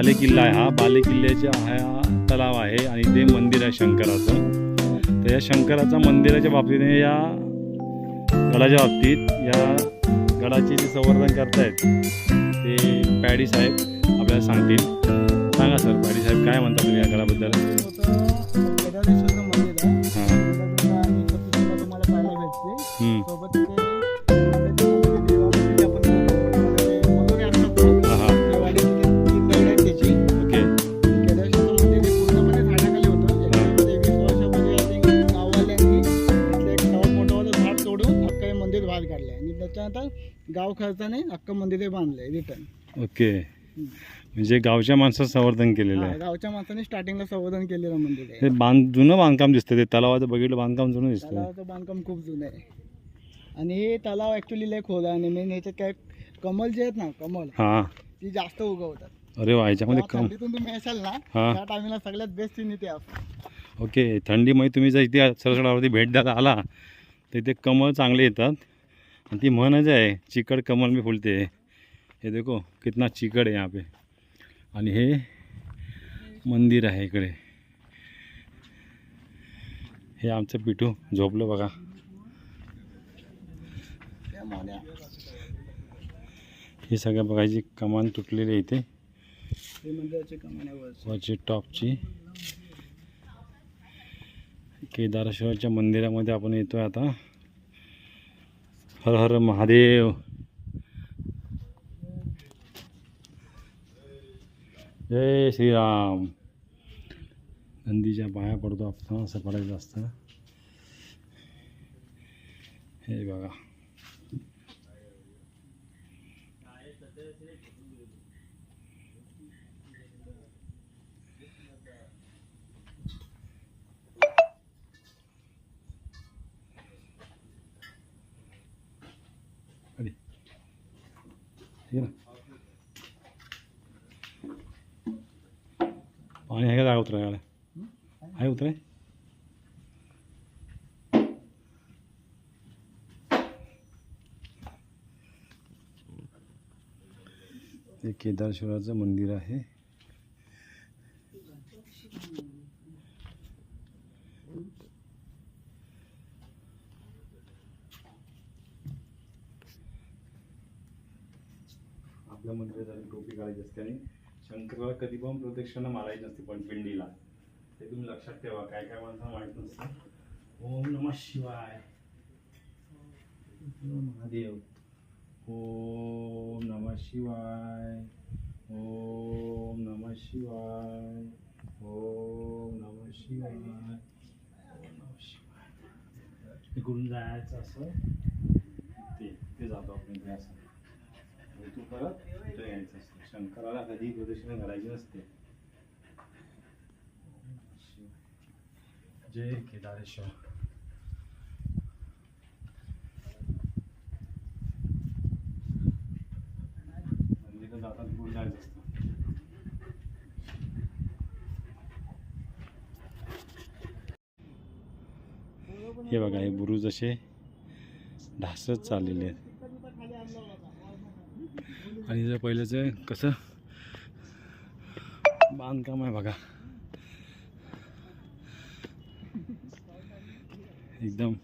बाले किल्ला आहे हा. बाले किल्ल्याचा हा तलाव आहे आणि ते मंदिर आहे शंकराचं. तर या शंकराच्या मंदिराच्या बाबतीने या गडाच्या बाबतीत या गडाचे जे संवर्धन करतायत ते पॅडी साहेब आपल्याला सांगतील. सांगा सर पॅडी साहेब काय म्हणता तुम्ही या गडाबद्दल? खर्चाने अख्खं मंदिर बांधलंय रिटर्न ओके म्हणजे गावच्या माणसाचं संवर्धन केलेलं आहे. गावच्या माणसाने स्टार्टिंगला संवर्धन केलेलं मंदिर आहे. हे बांध जुनं बांधकाम दिसतं ते तलावाचं बघितलं बांधकाम जुनं दिसतं तलावाचं बांधकाम खूप जुनं आहे. आणि हे तलाव ॲक्च्युली लय खोल आहे आणि मेन ह्याच्यात काय कमल जे आहेत ना कमल हां. ती जास्त उगवतात. अरे वा याच्यामध्ये कम थंडीतून तुम्ही येशाल ना हा. त्या टायमिंगला सगळ्यात बेस्ट सीन इथे असतो. ओके थंडीमध्ये तुम्ही जर इथे सरसगडावरती भेट द्यायला आला तर इथे कमळ चांगले येतात. आणि ती म्हणच आहे चिकट कमल मी फुलते हे। देखो कितना चिकट आहे यहाँ पे। आणि हे मंदिर आहे इकडे। हे आमचं पिठू झोपलं बघा हे सगळं बघायची कमान तुटलेली आहे इथे टॉपची. केदारेश्वरच्या मंदिरामध्ये आपण येतोय आता. हर हर महादेव। जय श्री राम नंदीच्या पाया पडतो आपण असं पडायचं असतं हे बघा हे ना पाणी आहे का जागा उतरायला आहे उतराय हे केदारेश्वराचं मंदिर आहे आपल्या काढायची असते आणि शंकराला कधी पण प्रदक्षिणा मारायची नसते पण पिंडीला. ते तुम्ही लक्षात ठेवा काय काय माणसाला माहीत नसतं. ओम नमः शिवाय. महादेव. ओम नमः शिवाय. ओम नमः शिवाय. ओम नमः शिवाय. ओम नमः शिवाय. इकडून जायचं असं ते ते जातो आपण इथे असं. तू परत इथं यायचं असतं. शंकराला कधी प्रदक्षिणा घालायची नसते. जय केदारेश्वर. मंदिरात जातात जायचं असतं. हे बघा हे बुरुज असे ढासत चाललेले आहेत. आणि जर पहिल्याचं कसं? बांधकाम आहे बघा. एकदम.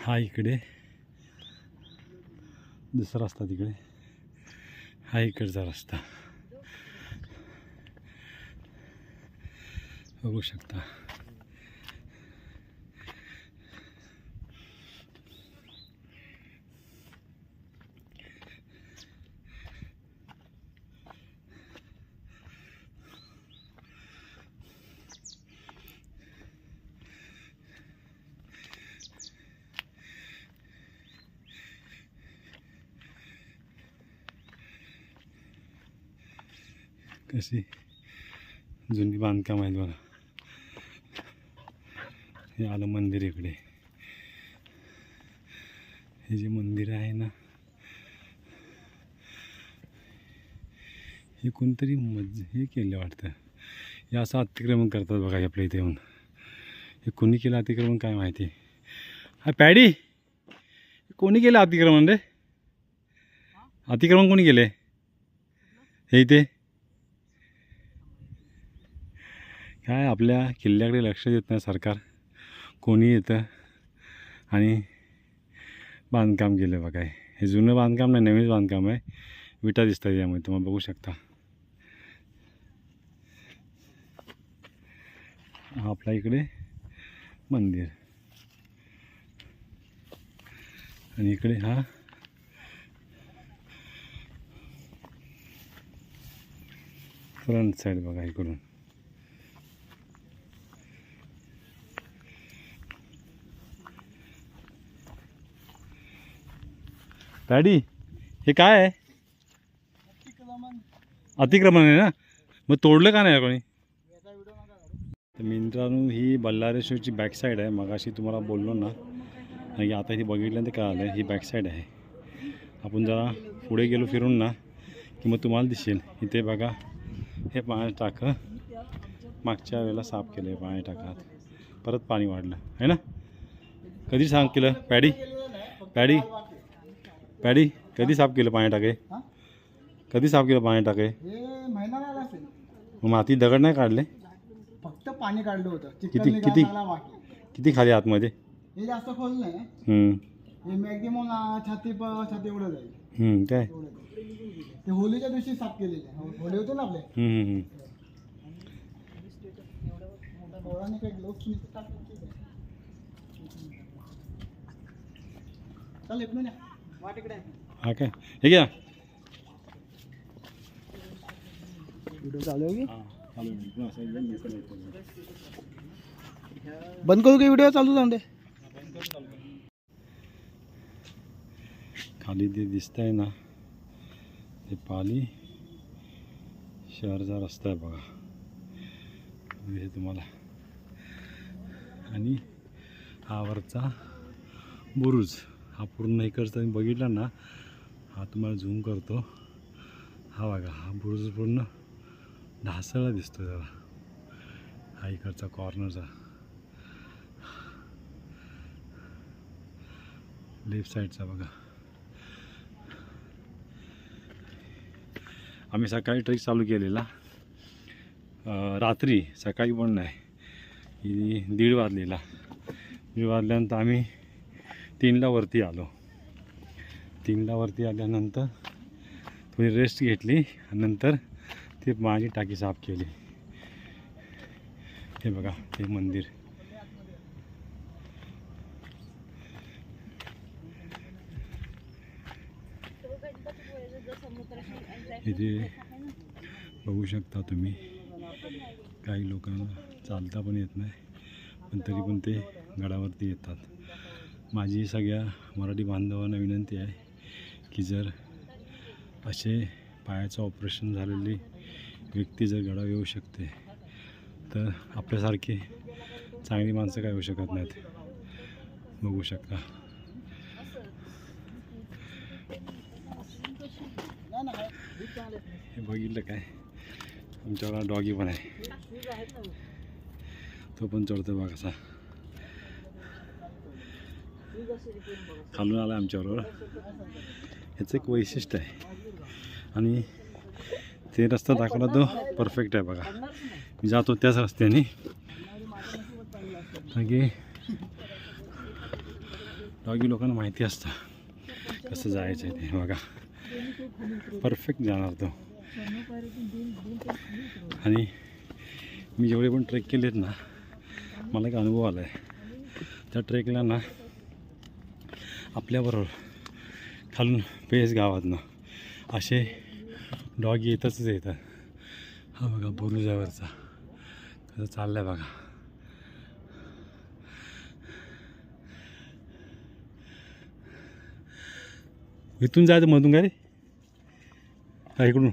हा इकडे. दुसरा रस्ता तिकडे. हा इकडचा रस्ता बघू शकता कशी जुनी बांधकाम आहेत बघा. हे आलं मंदिर इकडे. हे जे मंदिर आहे ना हे कोणतरी मज हे केलं वाटतं. हे असं अतिक्रमण करतात बघा हे आपल्या इथे येऊन. हे कोणी केलं अतिक्रमण काय माहिती? हा पॅडी! कोणी केलं अतिक्रमण रे? अतिक्रमण कोणी केले हे इथे? काय आपल्या किल्ल्याकडे लक्ष देत नाही सरकार? कोणी येतं? आणि बांधकाम केलं बघा हे. जुनं बांधकाम नाही नवीन बांधकाम आहे. विटा दिसतात यामध्ये तुम्हाला बघू शकता. हा आपल्या इकडे मंदिर. आणि इकडे हा. फ्रंट साईड बघा इकडून. डॅडी हे काय आहे? अतिक्रमण आहे ना? मग तोडलं का नाही कोणी? तर मित्रांनो ही बल्लारेश्वरची बॅक साईड आहे. मगाशी तुम्हाला बोललो ना आणि आता ही बघितल्यानंतर कळालं ही बॅक साईड आहे. आपण जरा पुढे गेलो फिरून ना की मग तुम्हाला दिसेल. इथे बघा हे पाणी टाकं मागच्या वेळेला साफ केलं आहे पाणी टाकात. परत पाणी वाढलं. आहे ना? कधी सांग केलं? पॅडी? पॅडी? पॅडी कधी साफ़ केलं पाणी टाके हा? कधी साफ़ केलं पाणी टाके हे महिना झाला असेल मग माती दगड नाही काढले फक्त पाणी काढलं होतं किती- चिखल किती? चांगला बाकी किती खाली आतमध्ये हे जास्त खोल नाही हम्म, हे मॅक्झिमम छाती प- छाती एवढं जाईल हम्म, काय एवढं जाईल. ते होलीच्या दिवशी साफ़ केलेले आहे. होळी होते ना आपले हम्म, हम्म, हम्म. पोरांनी काही ग्लोव्स टाकले ठीक आहे. चल इकडून या. हा काय? हे घ्या. खाली बंद करू की व्हिडिओ चालू जाऊन दे? ते दिसत आहे ना ते पाली शहरचा रस्ता आहे बघा. हे तुम्हाला. आणि हा वरचा बुरुज. हा पूर्ण इकडचा तुम्ही बघितला ना हा तुम्हाला झूम करतो. हा बघा हा बुरुज पूर्ण ढासळला दिसतो जरा. हा इकडचा कॉर्नरचा लेफ्ट साईडचा बघा. आम्ही सकाळी ट्रेक चालू केलेला. रात्री सकाळी पण नाही. दीड वाजलेला. दीड वाजल्यानंतर आम्ही तीनला वरती आलो. तीनला वरती आल्यानंतर थोडी रेस्ट घेतली आणि नंतर ते माझी टाकी साफ केली. हे बघा ते मंदिर. इथे बघू शकता तुम्ही. काही लोकांना चालता पण येत नाही पण तरी पण ते गडावरती येतात. माझी सगळ्या मराठी बांधवांना विनंती आहे की जर असे पायाचं ऑपरेशन झालेली व्यक्ती जर गडावर येऊ शकते तर आपल्यासारखी चांगली माणसं काय होऊ शकत नाहीत? बघू शकता. हे बघितलं काय? आमच्याकडं डॉगी पण आहे. तो पण चढतो बघा असा दूध असेल इकडून बघा. खालून आला आमच्याबरोबर. ह्याचं एक वैशिष्ट्य आहे. आणि ते रस्ता दाखवला तो परफेक्ट आहे बघा. मी जातो त्याच रस्त्याने. कारण की डॉगी लोकांना माहिती असतं कसं जायचं आहे ते बघा. परफेक्ट जाणार तो. आणि मी जेवढे पण ट्रेक केलेत ना मला एक अनुभव आला आहे त्या ट्रेकला ना आपल्याबरोबर खालून पेस गावातनं. असे डॉग येतच येतात. हा बघा बुरुजावरचा कसं चाललं आहे बघा. इथून जायचं मधून काय रे? हा इकडून.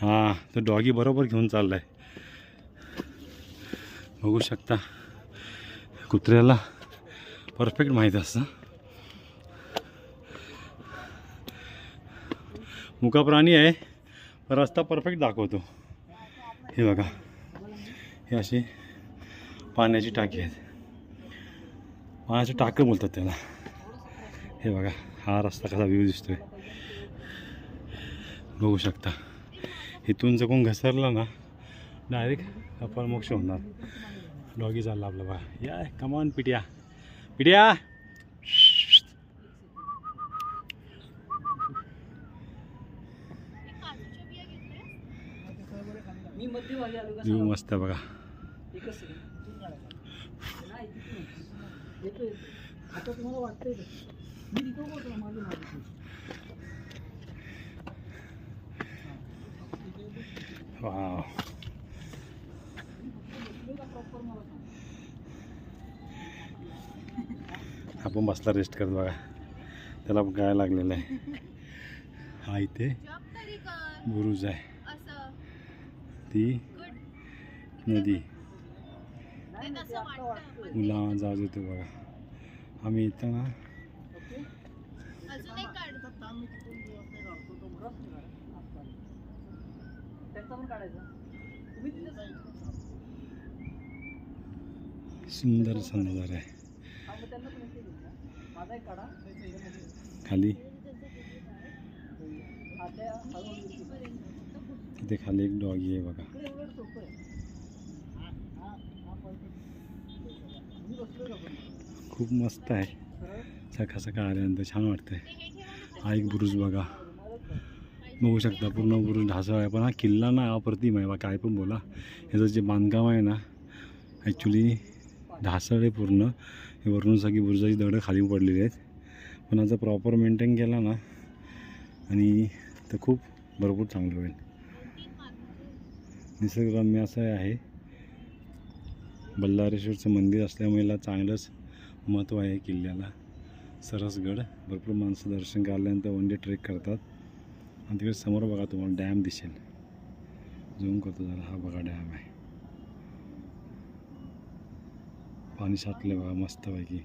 हां तो डॉगी बरोबर घेऊन चाललाय. बघू शकता कुत्र्याला. परफेक्ट माहीत असतं. मुका प्राणी आहे पण रस्ता परफेक्ट दाखवतो. हे बघा. हे अशी पाण्याची टाकी आहेत. पाण्याची टाकं बोलतात त्याला. हे बघा हा रस्ता कसा व्ह्यू दिसतोय. बघू शकता. इथून जगून घसरला ना डायरेक्ट आपण मोक्ष होणार. डॉगी चालला आपला बघा. या कमान पिट्या. पिट्या मी मध्यभागी आलो का व्ह्यू मस्त आहे बघा एकच सेकंड येतो येतो. आता तुम्हाला वाटतंय का? मी तिथं पोहोचलो मागे मागे वाव पण बसला रेस्ट करत बघा. त्याला काय लागलेलं आहे. हा इथे बुरुज आहे. ती नदी. मुला जाज येतो बघा. आम्ही इथं ना सुंदर सण नजारा आहे. खाली। तिथे खाली एक डॉगी आहे बघा. खूप मस्त आहे. सकाळ सकाळ आल्यानंतर छान वाटतंय. हा एक बुरुज बघा. बघू शकता पूर्ण बुरुज ढासळ आहे पण हा किल्ला ना अप्रतिम आहे बा काय पण बोला. ह्याचं जे बांधकाम आहे ना ॲक्च्युली ढासळ आहे पूर्ण. हे वरून सगळी बुरुजाची दगडं खाली पडलेली आहेत. पण आता प्रॉपर मेंटेन केला ना आणि तर खूप भरपूर चांगलं होईल. निसर्गरम्य असं आहे. बल्लारेश्वरचं मंदिर असल्यामुळे चांगलंच महत्त्व आहे किल्ल्याला. सरसगड भरपूर माणसं दर्शन काढल्यानंतर वन डे ट्रेक करतात. आणि तिकडे समोर बघा तुम्हाला डॅम दिसेल. झूम करतो जरा हा बघा डॅम आहे. पाणी साठले बघा मस्तपैकी.